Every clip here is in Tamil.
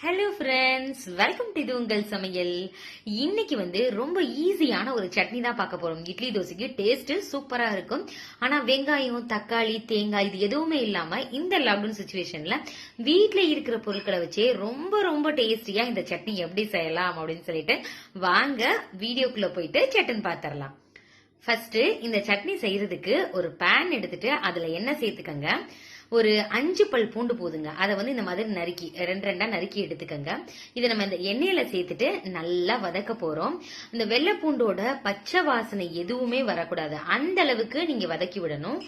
ஹலோ ஃப்ரெண்ட்ஸ் வெல்கம் டு இது உங்கள் சமையல். இன்னைக்கு வந்து ரொம்ப ஈஸியான ஒரு சட்னி தான் பார்க்க போறோம். இட்லி தோசைக்கு டேஸ்ட் சூப்பரா இருக்கும். ஆனா வெங்காயம் தக்காளி தேங்காய் இது எதுவுமே இல்லாம இந்த லாக்டவுன் சுச்சுவேஷன்ல வீட்டில் இருக்கிற பொருட்களை வச்சே ரொம்ப ரொம்ப டேஸ்டியா இந்த சட்னி எப்படி செய்யலாம் அப்படின்னு சொல்லிட்டு வாங்க வீடியோக்குள்ள போயிட்டு சட்டன் பாத்திரலாம். ஃபர்ஸ்ட் இந்த சட்னி செய்யறதுக்கு ஒரு பேன் எடுத்துட்டு அதுல எண்ணெய் சேர்த்துக்கங்க. ஒரு அஞ்சு பல் பூண்டு போதுங்க. அதை வந்து இந்த மாதிரி நறுக்கி ரெண்டு ரெண்டா நறுக்கி எடுத்துக்கங்க. இதை நம்ம இந்த எண்ணெயில சேர்த்துட்டு நல்லா வதக்க போறோம். இந்த வெள்ளை பூண்டோட பச்சை வாசனை எதுவுமே வரக்கூடாது. அந்த அளவுக்கு நீங்க வதக்கி விடணும்.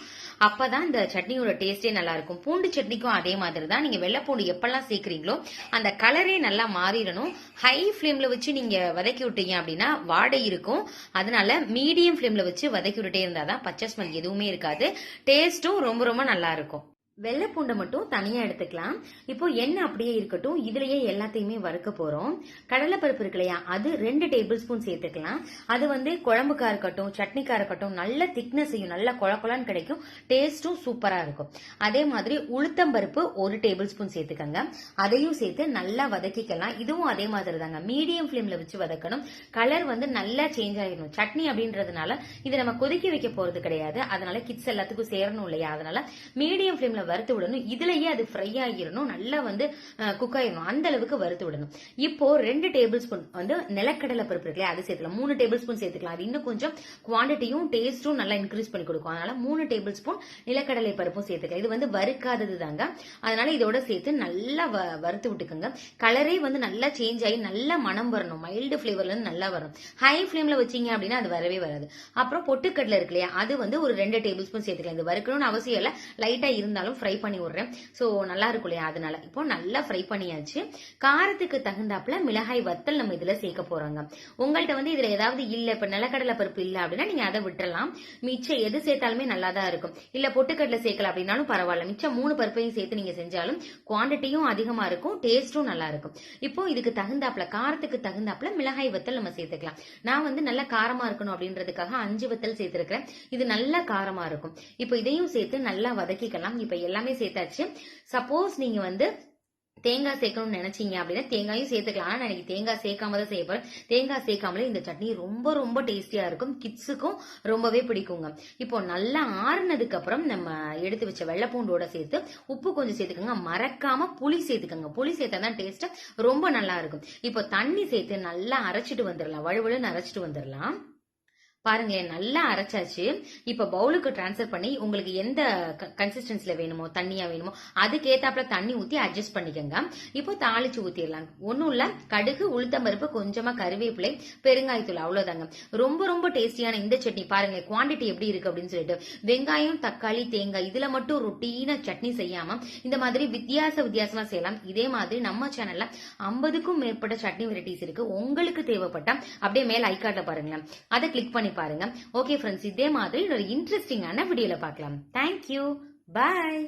அப்பதான் இந்த சட்னியோட டேஸ்டே நல்லா இருக்கும். பூண்டு சட்னிக்கும் அதே மாதிரி தான். நீங்க வெள்ளை பூண்டு எப்பெல்லாம் சேர்க்கறீங்களோ அந்த கலரே நல்லா மாறிடணும். ஹை ஃப்ளேம்ல வச்சு நீங்க வதக்கி விட்டீங்க அப்படின்னா வாடை இருக்கும். அதனால மீடியம் ஃப்ளேம்ல வச்சு வதக்கி விட்டுட்டே இருந்தாதான் பச்சை ஸ்மெல் எதுவுமே இருக்காது. டேஸ்ட்டும் ரொம்ப ரொம்ப நல்லா இருக்கும். வெள்ளை பூண்டை மட்டும் தனியா எடுத்துக்கலாம். இப்போ எண்ணெய் அப்படியே இருக்கட்டும். இதுலயே எல்லாத்தையுமே வறுக்க போறோம். கடலைப்பருப்பு இருக்கு இல்லையா? அது ரெண்டு டேபிள் ஸ்பூன் சேர்த்துக்கலாம். அது வந்து குழம்புக்கா இருக்கட்டும் சட்னிக்கா இருக்கட்டும் நல்ல திக்னஸ் செய்யும் நல்ல கொழ கிடைக்கும். டேஸ்டும் சூப்பரா இருக்கும். அதே மாதிரி உளுத்தம் பருப்பு ஒரு டேபிள் ஸ்பூன் சேர்த்துக்கங்க. அதையும் சேர்த்து நல்லா வதக்கிக்கலாம். இதுவும் அதே மாதிரி தாங்க மீடியம் ஃப்ளேமில் வச்சு வதக்கணும். கலர் வந்து நல்லா சேஞ்ச் ஆகிடணும் சட்னி அப்படின்றதுனால இதை நம்ம கொதிக்க வைக்க போறது கிடையாது. அதனால கிட்ஸ் எல்லாத்துக்கும் சேரணும் இல்லையா? அதனால மீடியம் ஃப்ளேமில் வறுத்து விடணும். இதுலயே அது ஃப்ரை ஆகிடணும் நல்லா வந்து குக் ஆகிடணும் அந்த அளவுக்கு வறுத்து விடணும். இப்போ ரெண்டு டேபிள் ஸ்பூன் வந்து நிலக்கடலை பருப்பு இருக்குல்லையா அது சேர்த்துக்கலாம். மூணு டேபிள் ஸ்பூன் சேர்த்துக்கலாம். அது இன்னும் கொஞ்சம் குவான்டிட்டியும் டேஸ்ட்டும் நல்லா இன்க்ரீஸ் பண்ணி கொடுக்கும். அதனால மூணு டேபிள் ஸ்பூன் நிலக்கடலை பருப்பும் சேர்த்துக்கலாம். இது வந்து வறுக்காதது தாங்க. அதனால இதோட சேர்த்து நல்லா வ- வறுத்து விட்டுக்கோங்க. கலரே வந்து நல்லா சேஞ்ச் ஆகி நல்லா மனம் வரணும். மைல்டு ஃபிளேவர்ல இருந்து நல்லா வரும். ஹை ஃபிளேம்ல வச்சீங்க அப்படின்னா அது வரவே வராது. அப்புறம் பொட்டுக்கடலை இருக்கு இல்லையா அது வந்து ஒரு ரெண்டு டேபிள் ஸ்பூன் சேர்த்துக்கலாம். இது வறுக்கணும்னு அவசியம் இல்லை. லைட்டா இருந்தாலும் ஃப்ரை பண்ணி விடுறேன். ஸோ நல்லா இருக்கும் இல்லையா? அதனால இப்போ நல்லா ஃப்ரை பண்ணியாச்சு. காரத்துக்கு தகுந்தாப்புல மிளகாய் வத்தல் நம்ம இதுல சேர்க்க போறாங்க. உங்கள்கிட்ட வந்து இதுல ஏதாவது இல்ல இப்ப நிலக்கடலை பருப்பு இல்ல அப்படின்னா நீங்க அதை விட்டுறலாம். மிச்சம் எது சேர்த்தாலுமே நல்லா தான் இருக்கும். இல்ல பொட்டுக்கடலை சேர்க்கல அப்படின்னாலும் பரவாயில்ல. மிச்சம் மூணு பருப்பையும் சேர்த்து நீங்க செஞ்சாலும் குவாண்டிட்டியும் அதிகமா இருக்கும் டேஸ்டும் நல்லா இருக்கும். இப்போ இதுக்கு தகுந்தாப்புல காரத்துக்கு தகுந்தாப்புல மிளகாய் வத்தல் நம்ம சேர்த்துக்கலாம். நான் வந்து நல்லா காரமா இருக்கணும் அப்படின்றதுக்காக அஞ்சு வத்தல் சேர்த்திருக்கிறேன். இது நல்லா காரமா இருக்கும். இப்போ இதையும் சேர்த்து நல்லா வதக்கிக்கலாம். இப்போ எல்லாமே சேர்த்தாச்சு. சப்போஸ் நீங்க வந்து தேங்காய் சேர்க்கணும்னு நினைச்சீங்க அப்படின்னா தேங்காயும் சேர்த்துக்கலாம். ஆனால் நான் எனக்கு தேங்காய் சேர்க்காம தான் செய்ய போறேன். தேங்காய் சேர்க்காமலே இந்த சட்னி ரொம்ப ரொம்ப டேஸ்டியா இருக்கும். கிட்ஸுக்கும் ரொம்பவே பிடிக்குங்க. இப்போ நல்லா ஆறுனதுக்கு அப்புறம் நம்ம எடுத்து வச்ச வெள்ளைப்பூண்டோட சேர்த்து உப்பு கொஞ்சம் சேர்த்துக்கோங்க. மறக்காம புளி சேர்த்துக்கோங்க. புளி சேர்த்தா தான் டேஸ்ட் ரொம்ப நல்லா இருக்கும். இப்போ தண்ணி சேர்த்து நல்லா அரைச்சிட்டு வந்துடலாம். வழுவழுன்னு அரைச்சிட்டு வந்துடலாம். பாருங்களேன் நல்லா அரைச்சாச்சு. இப்போ பவுலுக்கு ட்ரான்ஸ்ஃபர் பண்ணி உங்களுக்கு எந்த கன்சிஸ்டன்ஸில் வேணுமோ தண்ணியாக வேணுமோ அதுக்கேற்றாப்புல தண்ணி ஊற்றி அட்ஜஸ்ட் பண்ணிக்கோங்க. இப்போ தாளிச்சு ஊற்றிடலாம் ஒன்றும் இல்லை கடுகு உளுத்தம்பருப்பு கொஞ்சமாக கருவேப்பிலை பெருங்காயத்தூள் அவ்வளோதாங்க ரொம்ப ரொம்ப டேஸ்டியான இந்த சட்னி பாருங்க குவாண்டிட்டி எப்படி இருக்கு அப்படின்னு சொல்லிட்டு. வெங்காயம் தக்காளி தேங்காய் இதில் மட்டும் ரொட்டீனாக சட்னி செய்யாமல் இந்த மாதிரி வித்தியாச வித்தியாசமாக செய்யலாம். இதே மாதிரி நம்ம சேனலில் ஐம்பதுக்கும் மேற்பட்ட சட்னி வெரைட்டிஸ் இருக்கு. உங்களுக்கு தேவைப்பட்டா அப்படியே மேல் ஐக்கார்டில் பாருங்களேன். அதை கிளிக் பண்ணி பாருங்க. ஓகே ஃப்ரெண்ட்ஸ் இதே மாதிரி ஒரு இன்ட்ரெஸ்டிங்கான வீடியோல பார்க்கலாம். Thank you bye